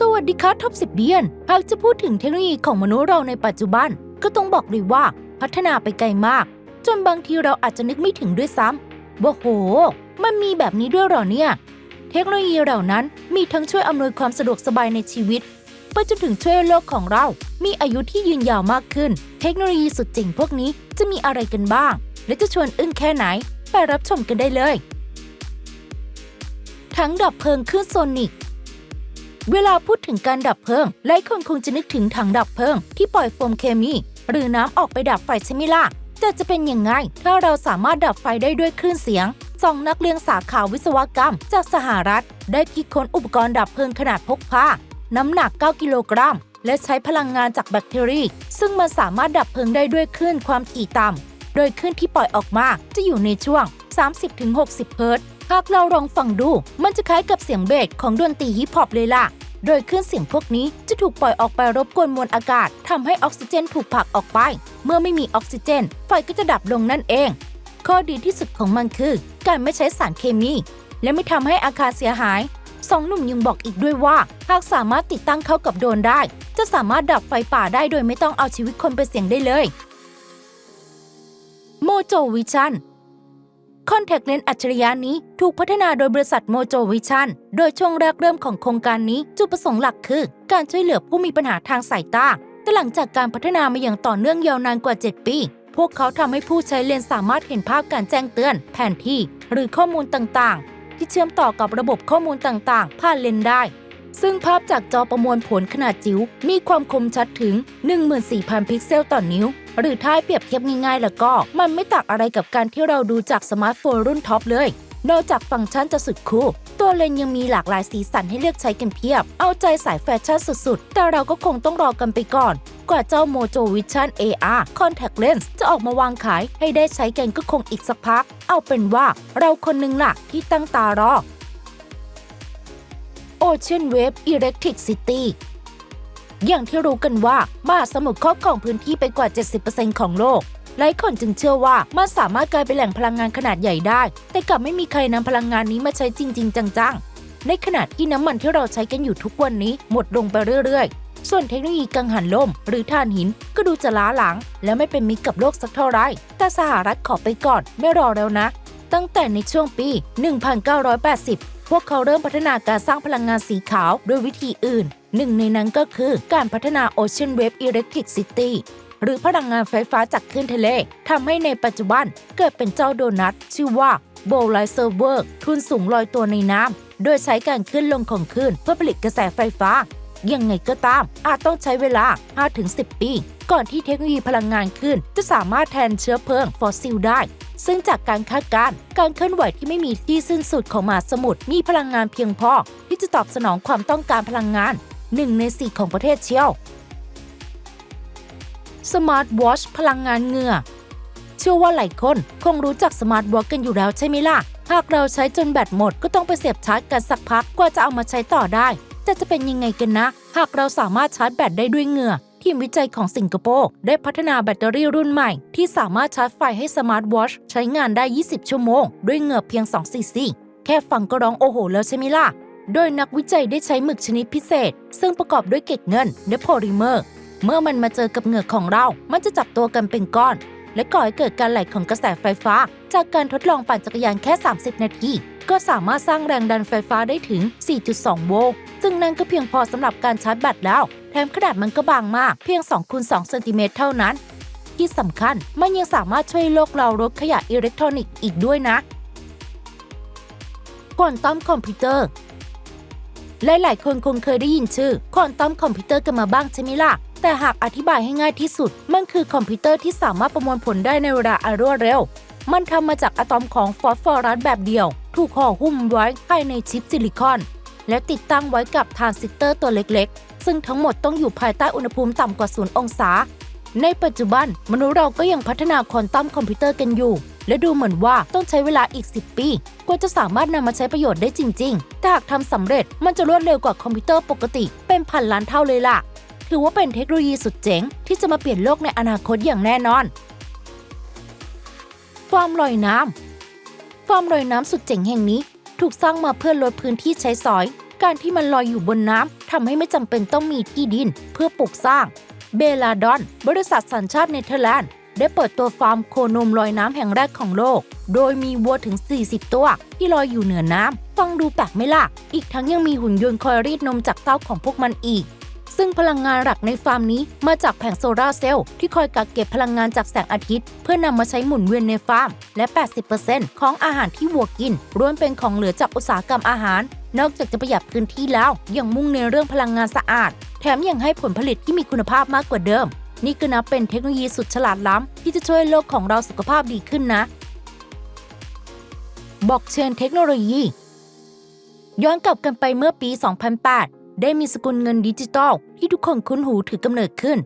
สวัสดีครับท็อปสิบเบียน หากจะพูดถึงเทคโนโลยีของมนุษย์เราในปัจจุบัน ก็ต้องบอกเลยว่าพัฒนาไปไกลมาก จนบางทีเราอาจจะนึกไม่ถึงด้วยซ้ำว่าโห มันมีแบบนี้ด้วยหรอเนี่ย เทคโนโลยีเหล่านั้นมีทั้งช่วยอำนวยความสะดวกสบายในชีวิตไปจนถึงช่วยโลกของเรา มีอายุที่ยืนยาวมากขึ้น เทคโนโลยีสุดเจ๋งพวกนี้จะมีอะไรกันบ้าง และจะชวนอึ้งแค่ไหน ไปรับชมกันได้เลย ทั้งดับเพลิงคลื่นโซนิก เวลาพูดถึงการดับเพลิงหลายคนคงจะนึกถึงถังดับเพลิงที่ปล่อยโฟมเคมี หรือน้ำออกไปดับไฟใช่ไหมล่ะแต่จะเป็นยังไงถ้าเราสามารถดับไฟได้ด้วยคลื่นเสียงสองนักเรียนสาขาวิศวกรรม จากสหรัฐ ได้คิดค้นอุปกรณ์ดับเพลิงขนาดพกพาน้ำหนัก 9 กิโลกรัม และใช้พลังงานจากแบคทีเรียซึ่งมันสามารถดับเพลิงได้ด้วยคลื่นความถี่ต่ำโดยคลื่นที่ปล่อยออกมาจะอยู่ในช่วง 30-60 เฮิรตซ์ หากเราลองฟังดู มันจะคล้ายกับเสียงเบสของดนตรีฮิปฮอปเลยล่ะ โดยคลื่นเสียงพวกนี้จะถูกปล่อยออกไปรบกวนมวลอากาศทำให้ออกซิเจนถูกผลักออกไป เมื่อไม่มีออกซิเจน ไฟก็จะดับลงนั่นเอง ข้อดีที่สุดของมันคือ การไม่ใช้สารเคมี และไม่ทำให้อาคารเสียหายสองหนุ่มยังบอกอีกด้วยว่า หากสามารถติดตั้งเข้ากับโดรนได้ จะสามารถดับไฟป่าได้โดยไม่ต้องเอาชีวิตคนไปเสี่ยงได้เลย โมโจวิชัน คอนแทคเลนส์อัจฉริยะนี้ถูกพัฒนาโดยบริษัทโมโจวิชันโดยช่วงแรกเริ่มของโครงการนี้จุดประสงค์หลักคือ การช่วยเหลือผู้มีปัญหาทางสายตา แต่หลังจากการพัฒนามาอย่างต่อเนื่องยาวนานกว่า 7 ปี พวกเขาทำให้ผู้ใช้เลนส์สามารถเห็นภาพการแจ้งเตือน แผนที่ หรือข้อมูลต่างๆ ที่เชื่อมต่อกับระบบข้อมูลต่างๆ ผ่านเลนส์ได้ ซึ่งภาพจากจอประมวลผลขนาดจิ๋วมีความคมชัดถึง 14,000 พิกเซลต่อนิ้ว หรือถ้าเปรียบเทียบง่ายๆ แล้วก็ มันไม่ต่างอะไรกับการที่เราดูจากสมาร์ทโฟนรุ่นท็อปเลย นอกจากฟังก์ชันจะสุดคูลตัวเลนยังมีหลากหลายสีสันให้เลือกใช้กันเพียบ เอาใจสายแฟชั่นสุดๆ แต่เราก็คงต้องรอกันไปก่อน กว่าเจ้า Mojo Vision AR Contact Lens จะออกมาวางขายให้ได้ใช้กันก็คงอีกสักพัก เอาเป็นว่าเราคนนึงล่ะที่ตั้งตารอ Ocean Wave Electric City อย่างที่รู้กันว่า มหาสมุทรครอบครองพื้นที่ไปกว่า 70%ของโลก หลายคนจึงเชื่อว่ามันสามารถกลายเป็นแหล่งพลังงานขนาดใหญ่ได้ แต่กลับไม่มีใครนำพลังงานนี้มาใช้จริง ๆ จังๆ ในขณะที่น้ำมันที่เราใช้กันอยู่ทุกวันนี้หมดลงไปเรื่อยๆ ส่วนเทคโนโลยีกังหันลม หรือถ่านหินก็ดูจะล้าหลัง และไม่เป็นมิตรกับโลกสักเท่าไหร่แต่สหรัฐขอไปก่อนไม่รอแล้วนะ ตั้งแต่ในช่วงปี 1980 พวกเขาเริ่มพัฒนาการสร้างพลังงานสีขาวด้วยวิธีอื่น หนึ่งในนั้นก็คือการพัฒนา Ocean Wave Electric City หรือพลังงานไฟฟ้าจากคลื่นทะเลทำให้ในปัจจุบันเกิดเป็นเจ้าโดนัท ชื่อว่า b o l i z e r w o r k ทุนสูงลอยตัวในน้ำ โดยใช้การขึ้นลงของคลื่นเพื่อผลิตกระแสไฟฟ้า ยังไงก็ตาม อาจต้องใช้เวลา 5-10 ปี ก่อนที่เทคโนโลยีพลังงานคลื่นจะสามารถแทนเชื้อเพลิงฟอสซิลได้ ซึ่งจากการคาดการณ์การเคลื่อนไหวที่ไม่มีที่สิ้นสุดของมหาสมุทรมีพลังงานเพียงพอที่จะตอบสนองความต้องการพลังงาน1ใน4ของประเทศเชียวสมาร์ทวอชพลังงานเหงื่อ เชื่อว่าหลายคนคงรู้จักสมาร์ทวอชกันอยู่แล้วใช่ไหมล่ะ หากเราใช้จนแบตหมดก็ต้องไปเสียบชาร์จกันสักพักกว่าจะเอามาใช้ต่อได้ แต่จะเป็นยังไงกันนะ หากเราสามารถชาร์จแบตได้ด้วยเหงื่อ ทีมวิจัยของสิงคโปร์ได้พัฒนาแบตเตอรี่รุ่นใหม่ ที่สามารถชาร์จไฟให้สมาร์ทวอชใช้งานได้ 20 ชั่วโมง ด้วยเหงื่อเพียง 2 ซีซีแค่ฟังก็ร้องโอโห แล้วใช่ไหมล่ะ โดยนักวิจัยได้ใช้หมึกชนิดพิเศษ ซึ่งประกอบด้วยเกล็ดเงินและโพลิเมอร์ เมื่อมันมาเจอกับเหงื่อของเรา มันจะจับตัวกันเป็นก้อน และก่อให้เกิดการไหลของกระแสไฟฟ้า จากการทดลองปั่นจักรยานแค่ 30 นาที ก็สามารถสร้างแรงดันไฟฟ้าได้ถึง 4.2 โวลต์ ซึ่งนั่นก็เพียงพอสำหรับการชาร์จแบตแล้ว แถมขนาดมันก็บางมากเพียง2คูณ2เซนติเมตรเท่านั้น ที่สำคัญมันยังสามารถช่วยโลกเราลดขยะอิเล็กทรอนิกส์อีกด้วยนะควอนตัมคอมพิวเตอร์หลายๆ คนคงเคยได้ยินชื่อควอนตัมคอมพิวเตอร์กันมาบ้างใช่ไหมล่ะ แต่หากอธิบายให้ง่ายที่สุด มันคือคอมพิวเตอร์ที่สามารถประมวลผลได้ในเวลาอันรวดเร็ว มันทำมาจากอะตอมของฟอสฟอรัสแบบเดียว ถูกห่อหุ้มไว้ภายในชิปซิลิคอน และติดตั้งไว้กับทรานซิสเตอร์ตัวเล็กๆ ซึ่งทั้งหมดต้องอยู่ภายใต้อุณหภูมิต่ำกว่าศูนย์องศา ในปัจจุบันมนุษย์เราก็ยังพัฒนาควอนตัมคอมพิวเตอร์กันอยู่ และดูเหมือนว่าต้องใช้เวลาอีก 10 ปีกว่าจะสามารถนำมาใช้ประโยชน์ได้จริงๆแต่หากทำสำเร็จมันจะรวดเร็วกว่าคอมพิวเตอร์ปกติ เป็นพันล้านเท่าเลยล่ะถือว่าเป็นเทคโนโลยีสุดเจ๋งที่จะมาเปลี่ยนโลกในอนาคตอย่างแน่นอน ฟาร์มลอยน้ำฟาร์มลอยน้ำสุดเจ๋งแห่งนี้ ถูกสร้างมาเพื่อลดพื้นที่ใช้สอย การที่มันลอยอยู่บนน้ำทำให้ไม่จำเป็นต้องมีที่ดินเพื่อปลูกสร้าง เบลาดอน บริษัทสัญชาติเนเธอร์แลนด์ ได้เปิดตัวฟาร์มโคนมลอยน้ำแห่งแรกของโลก โดยมีวัวถึง 40 ตัวที่ลอยอยู่เหนือน้ำฟังดูแปลกไหมล่ะ อีกทั้งยังมีหุ่นยนต์คอยรีดนมจากเต้าของพวกมันอีก ซึ่งพลังงานหลักในฟาร์มนี้มาจากแผงโซลาร์เซลล์ที่คอยกักเก็บพลังงานจากแสงอาทิตย์ เพื่อนำมาใช้หมุนเวียนในฟาร์ม และ 80%ของอาหารที่วัวกินล้วนเป็นของเหลือจากอุตสาหกรรมอาหาร นอกจากจะประหยัดพื้นที่แล้ว ยังมุ่งในเรื่องพลังงานสะอาด แถมยังให้ผลผลิตที่มีคุณภาพมากกว่าเดิม นี่ก็นับเป็นเทคโนโลยีสุดฉลาดล้ำที่จะช่วยโลกของเราสุขภาพดีขึ้นนะบล็อกเชนเทคโนโลยีย้อนกลับกันไปเมื่อปี 2008 ได้มีสกุลเงินดิจิตอลที่ทุกคนคุ้นหูถือกำเนิดขึ้น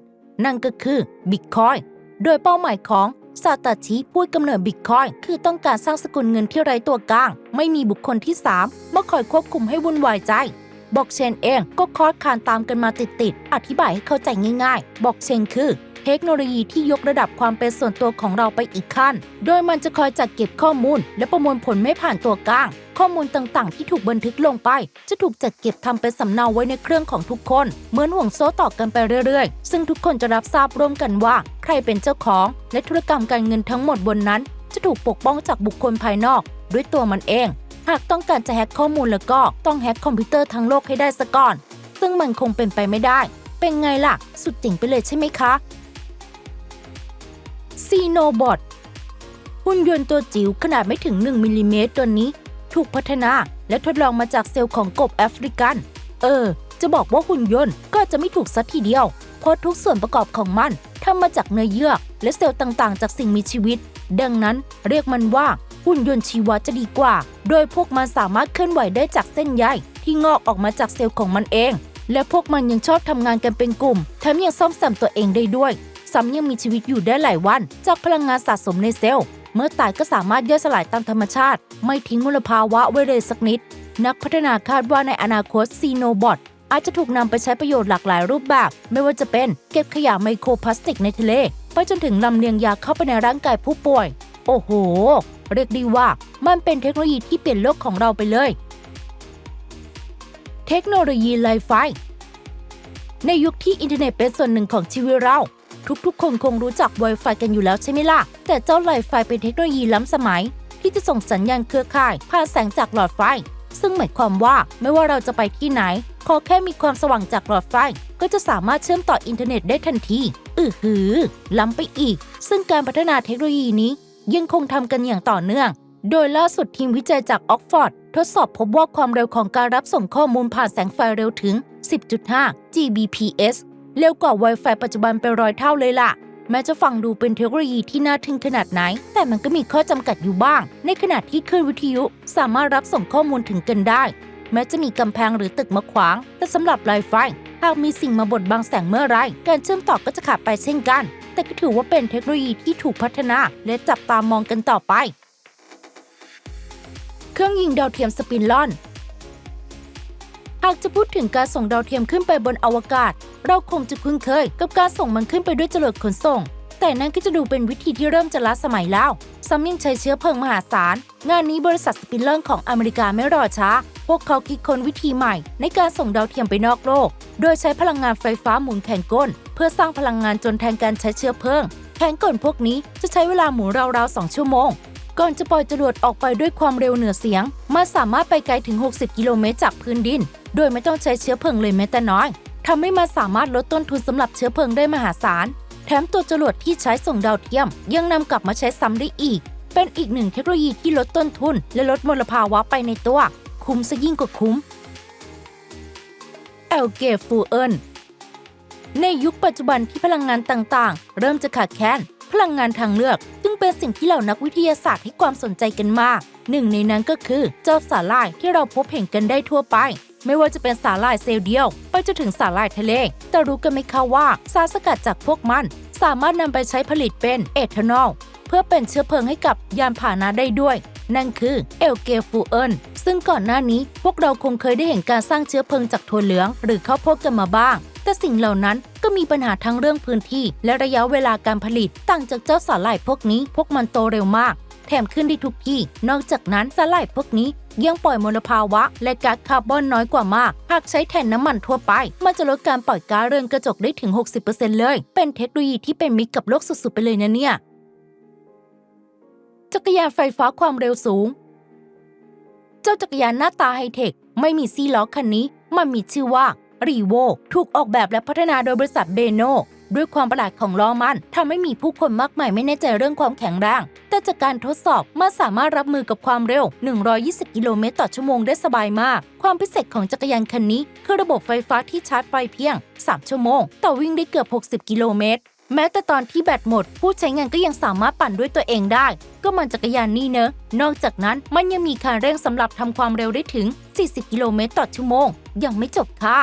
นั่นก็คือบิตคอยโดยเป้าหมายของซาตาชิผู้กำเนิดบิตคอยคือต้องการสร้างสกุลเงินที่ไร้ตัวกลาง ไม่มีบุคคลที่ 3 มาคอยควบคุมให้วุ่นวายใจ บล็อกเชนเองก็คอร์สคานตามกันมาติดๆ อธิบายให้เข้าใจง่ายๆบล็อกเชนคือเทคโนโลยีที่ยกระดับความเป็นส่วนตัวของเราไปอีกขั้น โดยมันจะคอยจัดเก็บข้อมูล และประมวลผลไม่ผ่านตัวกลาง ข้อมูลต่างๆ ที่ถูกบันทึกลงไป จะถูกจัดเก็บทำเป็นสำเนาไว้ในเครื่องของทุกคน เหมือนห่วงโซ่ต่อกันไปเรื่อยๆ ซึ่งทุกคนจะรับทราบร่วมกันว่า ใครเป็นเจ้าของ และธุรกรรมการเงินทั้งหมดบนนั้น จะถูกปกป้องจากบุคคลภายนอก ด้วยตัวมันเอง หากต้องการจะแฮ็กข้อมูลแล้วก็ต้องแฮ็กคอมพิวเตอร์ทั้งโลกให้ได้ซะก่อน ซึ่งมันคงเป็นไปไม่ได้ เป็นไงล่ะ สุดเจ๋งไปเลยใช่ไหมคะซีโนบอทหุ่นยนต์ตัวจิ๋วขนาดไม่ถึง 1มิลลิเมตรตัวนี้ ถูกพัฒนาและทดลองมาจากเซลล์ของกบแอฟริกัน เออ จะบอกว่าหุ่นยนต์ก็จะไม่ถูกสัทีเดียว เพราะทุกส่วนประกอบของมันทำมาจากเนื้อเยื่อและเซลล์ต่างๆ จากสิ่งมีชีวิต ดังนั้นเรียกมันว่า หุ่นยนต์ชีวะจะดีกว่า โดยพวกมันสามารถเคลื่อนไหวได้จากเส้นใยที่งอกออกมาจากเซลล์ของมันเอง และพวกมันยังชอบทำงานกันเป็นกลุ่มแถมยังซ่อมแซมตัวเองได้ด้วยซ้ำยังมีชีวิตอยู่ได้หลายวัน จากพลังงานสะสมในเซลล์ เมื่อตายก็สามารถย่อยสลายตามธรรมชาติ ไม่ทิ้งมลภาวะไว้เลยสักนิด นักพัฒนาคาดว่าในอนาคตซีโนบอทอาจจะถูกนำไปใช้ประโยชน์หลากหลายรูปแบบ ไม่ว่าจะเป็นเก็บขยะไมโครพลาสติกในทะเล ไปจนถึงลำเลียงยาเข้าไปในร่างกายผู้ป่วย โอ้โห เรียกได้ว่ามันเป็นเทคโนโลยีที่เปลี่ยนโลกของเราไปเลย เทคโนโลยีไลไฟในยุคที่อินเทอร์เน็ตเป็นส่วนหนึ่งของชีวิตเรา ทุกๆ คนคงรู้จัก Wi-Fi กันอยู่แล้วใช่ไหมล่ะ แต่เจ้าไลไฟเป็นเทคโนโลยีล้ำสมัย ที่จะส่งสัญญาณเครือข่ายผ่านแสงจากหลอดไฟ ซึ่งหมายความว่าไม่ว่าเราจะไปที่ไหน ขอแค่มีความสว่างจากหลอดไฟ ก็จะสามารถเชื่อมต่ออินเทอร์เน็ตได้ทันที อือหือ ล้ำไปอีก ซึ่งการพัฒนาเทคโนโลยีนี้ ยังคงทำกันอย่างต่อเนื่อง โดยล่าสุดทีมวิจัยจากออกฟอร์ดทดสอบพบว่าความเร็วของการรับส่งข้อมูลผ่านแสงไฟเร็วถึง 10.5 Gbps เร็วกว่า Wi-Fi ปัจจุบันเป็นร้อยเท่าเลยล่ะ แม้จะฟังดูเป็นเทคโนโลยีที่น่าทึ่งขนาดไหน แต่มันก็มีข้อจำกัดอยู่บ้าง ในขณะที่คลื่นวิทยุสามารถรับส่งข้อมูลถึงกันได้ แม้จะมีกำแพงหรือตึกมาขวาง แต่สำหรับไลไฟหากมีสิ่งมาบดบังแสงเมื่อไร การเชื่อมต่อก็จะขาดไปเช่นกัน แต่ก็ถือว่าเป็นเทคโนโลยีที่ถูกพัฒนา และจับตามองกันต่อไป เครื่องยิงดาวเทียมสปินลอนหากจะพูดถึงการส่งดาวเทียมขึ้นไปบนอวกาศ เราคงจะคุ้นเคยกับการส่งมันขึ้นไปด้วยจรวดขนส่ง แต่นั่นก็จะดูเป็นวิธีที่เริ่มจะล้าสมัยแล้วซ้ำยังใช้เชื้อเพลิงมหาศาล งานนี้บริษัทสปินเลอร์ของอเมริกาไม่รอช้า พวกเขาคิดค้นวิธีใหม่ ในการส่งดาวเทียมไปนอกโลก โดยใช้พลังงานไฟฟ้าหมุนแข่งก้น เพื่อสร้างพลังงานจนแทนการใช้เชื้อเพลิง แข่งกลพวกนี้จะใช้เวลาหมุนราวๆ 2 ชั่วโมง ก่อนจะปล่อยจรวดออกไปด้วยความเร็วเหนือเสียง มันสามารถไปไกลถึง 60 กิโลเมตรจากพื้นดิน โดยไม่ต้องใช้เชื้อเพลิงเลยแม้แต่น้อยทำให้มันสามารถลดต้นทุนสำหรับเชื้อเพลิงได้มหาศาล แถมตัวจรวดที่ใช้ส่งดาวเทียม ยังนำกลับมาใช้ซ้ำได้อีก เป็นอีกหนึ่งเทคโนโลยีที่ลดต้นทุน และลดมลภาวะไปในตัว คุ้มซะยิ่งกว่าคุ้มเอลเกฟูเอิลในยุคปัจจุบันที่พลังงานต่างๆ เริ่มจะขาดแคลนพลังงานทางเลือกจึงเป็นสิ่งที่เหล่านักวิทยาศาสตร์ให้ความสนใจกันมาก หนึ่งในนั้นก็คือเจ้าสาหร่ายที่เราพบเห็นกันได้ทั่วไป ไม่ว่าจะเป็นสาหร่ายเซลล์เดียว ไปจนถึงสาหร่ายทะเล แต่รู้กันไหมคะว่าสารสกัดจากพวกมัน สามารถนำไปใช้ผลิตเป็นเอทานอลเพื่อเป็นเชื้อเพลิงให้กับยานพาหนะได้ด้วย นั่นคือเอลเกฟูเอิลซึ่งก่อนหน้านี้พวกเราคงเคยได้เห็นการสร้างเชื้อเพลิงจากถั่วเหลือง หรือข้าวโพดกันมาบ้าง แต่สิ่งเหล่านั้นก็มีปัญหาทั้งเรื่องพื้นที่ และระยะเวลาการผลิต ต่างจากเจ้าสาหร่ายพวกนี้ พวกมันโตเร็วมาก แถมขึ้นได้ทุกที่ นอกจากนั้นสาหร่ายพวกนี้ยังปล่อยมลภาวะ และก๊าซคาร์บอนน้อยกว่ามาก หากใช้แทนน้ำมันทั่วไป มันจะลดการปล่อยก๊าซเรือนกระจกได้ถึง 60%เลย เป็นเทคโนโลยีที่เป็นมิตรกับโลกสุดๆไปเลยนะเนี่ย จักรยานไฟฟ้าความเร็วสูง เจ้าจักรยานหน้าตาไฮเทค ไม่มีซี่ล้อคันนี้ มันมีชื่อว่ารีโวถูกออกแบบและพัฒนาโดยบริษัทเบโนด้วยความประหลาดของล้อมันทำให้มีผู้คนมากมายไม่แน่ใจเรื่องความแข็งแรงแต่จากการทดสอบมันสามารถรับมือกับความเร็ว 120 กิโลเมตรต่อชั่วโมงได้สบายมาก ความพิเศษของจักรยานคันนี้ คือระบบไฟฟ้าที่ชาร์จไฟเพียง 3 ชั่วโมง ต่อวิ่งได้เกือบ 60 กิโลเมตร แม้แต่ตอนที่แบตหมด ผู้ใช้งานก็ยังสามารถปั่นด้วยตัวเองได้ ก็มันจักรยานนี่เนอะ นอกจากนั้นมันยังมีคันเร่งสำหรับทำความเร็วได้ถึง 40 กิโลเมตรต่อชั่วโมง ยังไม่จบค่ะ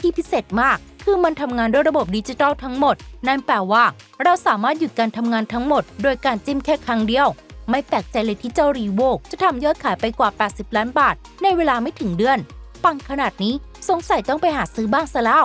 ที่พิเศษมากคือมันทำงานด้วยระบบดิจิทัลทั้งหมด นั่นแปลว่า เราสามารถหยุดการทำงานทั้งหมด โดยการจิ้มแค่ครั้งเดียว ไม่แปลกใจเลยที่เจ้ารีโวกจะทำยอดขายไปกว่า 80 ล้านบาท ในเวลาไม่ถึงเดือน ปังขนาดนี้สงสัยต้องไปหาซื้อบ้างซะแล้ว